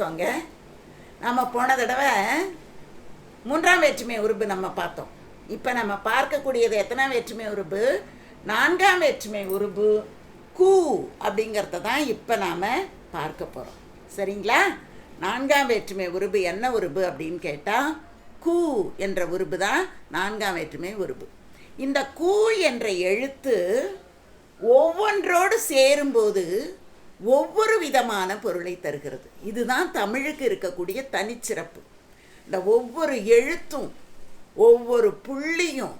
வச்சுக்கோங்க. நம்ம போன தடவை மூன்றாம் வேற்றுமை உறுப்பு நம்ம பார்த்தோம். இப்போ நம்ம பார்க்கக்கூடியது எத்தனாம் வேற்றுமை உறுப்பு? நான்காம் வேற்றுமை உறுப்பு கூ அப்படிங்கிறத தான் இப்போ நாம் பார்க்க போகிறோம் சரிங்களா? நான்காம் வேற்றுமை உறுப்பு என்ன உறுப்பு அப்படின்னு கேட்டால் கூ என்ற உறுப்பு தான் நான்காம் வேற்றுமை உறுப்பு. இந்த கூ என்ற எழுத்து ஒவ்வொன்றோடு சேரும்போது ஒவ்வொரு விதமான பொருளை தருகிறது. இதுதான் தமிழுக்கு இருக்கக்கூடிய தனிச்சிறப்பு. இந்த ஒவ்வொரு எழுத்தும் ஒவ்வொரு புள்ளியும்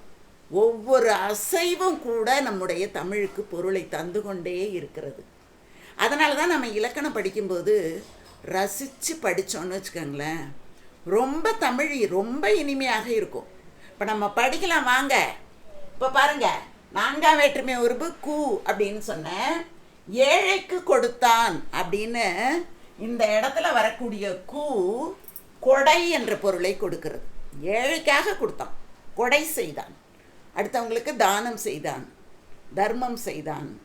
ஒவ்வொரு அசைவும் கூட நம்முடைய தமிழுக்கு பொருளை தந்து கொண்டே இருக்கிறது. அதனால தான் நம்ம இலக்கணம் படிக்கும்போது ரசித்து படித்தோன்னு வச்சுக்கோங்களேன். ரொம்ப தமிழ் ரொம்ப இனிமையாக இருக்கும். இப்போ நம்ம படிக்கலாம் வாங்க. இப்போ பாருங்கள் நான்காம் வேற்றுமை உறுப்பு கூ அப்படின்னு சொன்னேன். ஏழைக்கு கொடுத்தான் அப்படின்னு இந்த இடத்துல வரக்கூடிய கூ கொடை என்ற பொருளை கொடுக்கிறது. ஏழைக்காக கொடுத்தான். கொடை செய்தான். அடுத்தவங்களுக்கு தானம் செய்தான். தர்மம் செய்தான்.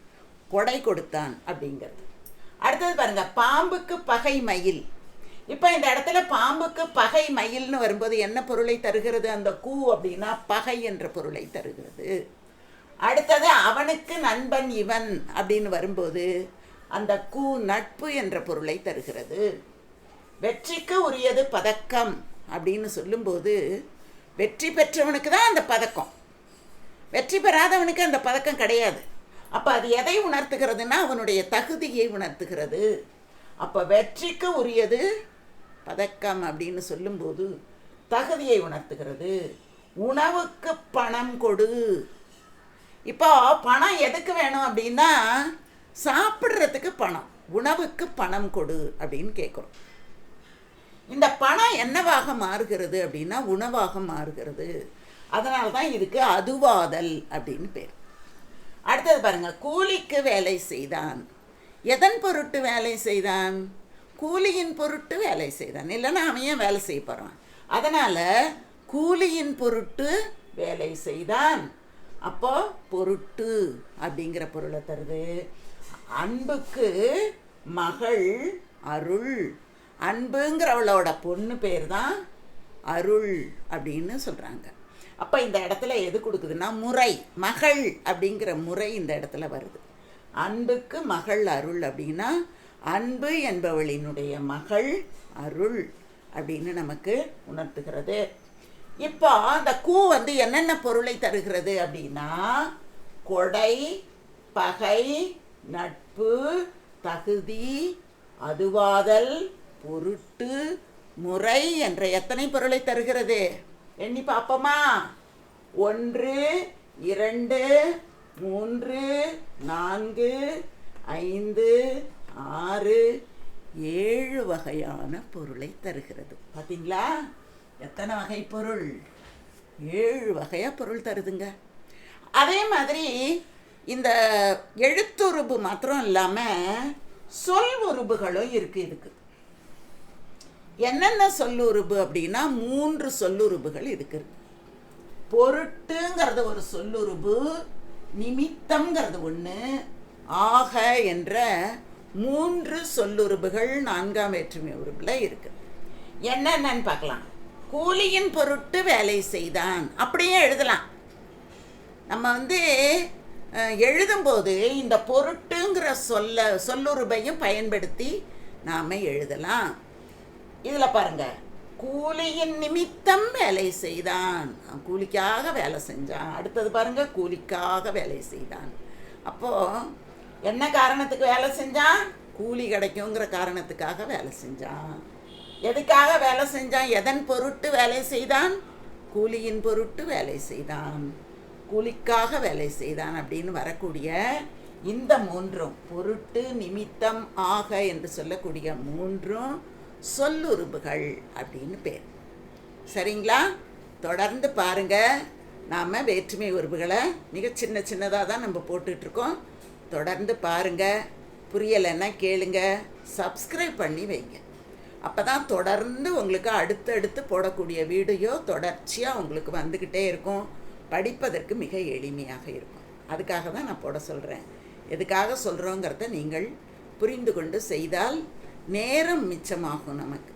கொடை கொடுத்தான் அப்படிங்கிறது. அடுத்தது பாருங்க பாம்புக்கு பகை மயில். இப்போ இந்த இடத்துல பாம்புக்கு பகை மயில்னு வரும்போது என்ன பொருளை தருகிறது? அந்த கூ அப்படின்னா பகை என்ற பொருளை தருகிறது. அடுத்தது அவனுக்கு நண்பன் இவன் அப்படின்னு வரும்போது அந்த கூ நட்பு என்ற பொருளை தருகிறது. வெற்றிக்கு உரியது பதக்கம் அப்படின்னு சொல்லும்போது வெற்றி பெற்றவனுக்கு தான் அந்த பதக்கம். வெற்றி பெறாதவனுக்கு அந்த பதக்கம் கிடையாது. அப்போ அது எதை உணர்த்துகிறதுனா அவனுடைய தகுதியை உணர்த்துகிறது. அப்போ வெற்றிக்கு உரியது பதக்கம் அப்படின்னு சொல்லும்போது தகுதியை உணர்த்துகிறது. உணவுக்கு பணம் கொடு இப்போ பணம் எதுக்கு வேணும் அப்படின்னா சாப்பிட்றதுக்கு பணம் உணவுக்கு பணம் கொடு அப்படின்னு கேட்குறோம். இந்த பணம் என்னவாக மாறுகிறது அப்படின்னா உணவாக மாறுகிறது. அதனால தான் இதுக்கு அதுவாதல் அப்படின்னு பேர். அடுத்தது பாருங்க கூலிக்கு வேலை செய்தான். எதன் பொருட்டு வேலை செய்தான்? கூலியின் பொருட்டு வேலை செய்தான். இல்லைன்னா அவன் ஏன் வேலை செய்ய போகிறான் அதனால் கூலியின் பொருட்டு வேலை செய்தான். அப்போ பொருட்டு அப்படிங்கிற பொருளை தருது. அன்புக்கு மகள் அருள். அன்புங்கிறவளோட பொண்ணு பேர் தான் அருள் அப்படின்னு சொல்கிறாங்க அப்போ இந்த இடத்துல எது கொடுக்குதுன்னா முறை மகள் அப்படிங்கிற முறை இந்த இடத்துல வருது. அன்புக்கு மகள் அருள் அப்படின்னா அன்பு என்பவளினுடைய மகள் அருள் அப்படின்னு நமக்கு உணர்த்துகிறது. இப்போ அந்த கூ வந்து என்னென்ன பொருளை தருகிறது அப்படின்னா கொடை பகை நட்பு தகுதி அதுவாதல் பொருட்டு முறை என்ற எத்தனை பொருளை தருகிறது? எண்ணி பார்ப்போமா ஒன்று இரண்டு மூன்று நான்கு ஐந்து ஆறு ஏழு வகையான பொருளை தருகிறது. பார்த்தீங்களா எத்தனை வகை பொருள்? ஏழு வகையாக பொருள் தருதுங்க. அதே மாதிரி இந்த எழுத்துருபு மாத்திரம் இல்லாமல் சொல் உருபுகளும் இருக்குது இதுக்கு. என்னென்ன சொல்லுறுப்பு அப்படின்னா மூன்று சொல்லுறுப்புகள் இதுக்கு இருக்கு. பொருட்டுங்கிறது ஒரு சொல்லுறுப்பு நிமித்தம்ங்கிறது ஒன்று ஆக என்ற மூன்று சொல்லுறுப்புகள் நான்காம் வேற்றுமை உறுப்பில் இருக்குது என்னென்னு பார்க்கலாம். கூலியின் பொருட்டு வேலை செய்தான். அப்படியே எழுதலாம். நம்ம வந்து எழுதும்போது இந்த பொருட்டுங்கிற சொல்ல சொல்லுறுப்பையும் பயன்படுத்தி நாம் எழுதலாம். இதில் பாருங்க. கூலியின் நிமித்தம் வேலை செய்தான். கூலிக்காக வேலை செஞ்சான். அடுத்தது பாருங்க கூலிக்காக வேலை செய்தான். அப்போது என்ன காரணத்துக்கு வேலை செஞ்சான்? கூலி கிடைக்குங்கிற காரணத்துக்காக வேலை செஞ்சான். எதுக்காக வேலை செஞ்சான்? எதன் பொருட்டு வேலை செய்தான்? கூலியின் பொருட்டு வேலை செய்தான். கூலிக்காக வேலை செய்தான் அப்படின்னு வரக்கூடிய இந்த மூன்றும் பொருட்டு நிமித்தம் ஆக என்று சொல்லக்கூடிய மூன்றும் சொல்லுறுப்புகள் அப்படின்னு பேர். சரிங்களா? தொடர்ந்து பாருங்க. நாம் வேற்றுமை உறுப்புகளை மிக சின்ன சின்னதாக தான் நம்ம போட்டுட்ருக்கோம். தொடர்ந்து பாருங்க. புரியலைன்னா கேளுங்க. சப்ஸ்கிரைப் பண்ணி வைங்க. அப்போ தான் தொடர்ந்து உங்களுக்கு அடுத்தடுத்து போடக்கூடிய வீடியோ தொடர்ச்சியாக உங்களுக்கு வந்துக்கிட்டே இருக்கும். படிப்பதற்கு மிக எளிமையாக இருக்கும். அதுக்காக தான் நான் போட சொல்கிறேன் எதுக்காக சொல்கிறோங்கிறத நீங்கள் புரிந்து கொண்டு செய்தால் நேரம் மிச்சமாகும் நமக்கு.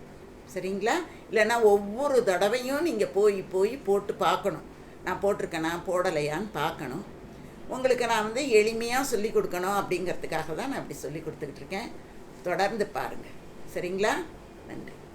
சரிங்களா? இல்லைன்னா ஒவ்வொரு தடவையும் நீங்கள் போய் போய் போட்டு பார்க்கணும். நான் போட்டிருக்கேனா போடலையான்னு பார்க்கணும். உங்களுக்கு நான் வந்து எளிமையாக சொல்லிக் கொடுக்கணும் அப்படிங்கிறதுக்காக தான் நான் அப்படி சொல்லி கொடுத்துக்கிட்டு இருக்கேன். தொடர்ந்து பாருங்கள் சரிங்களா? വരുന്നുണ്ട്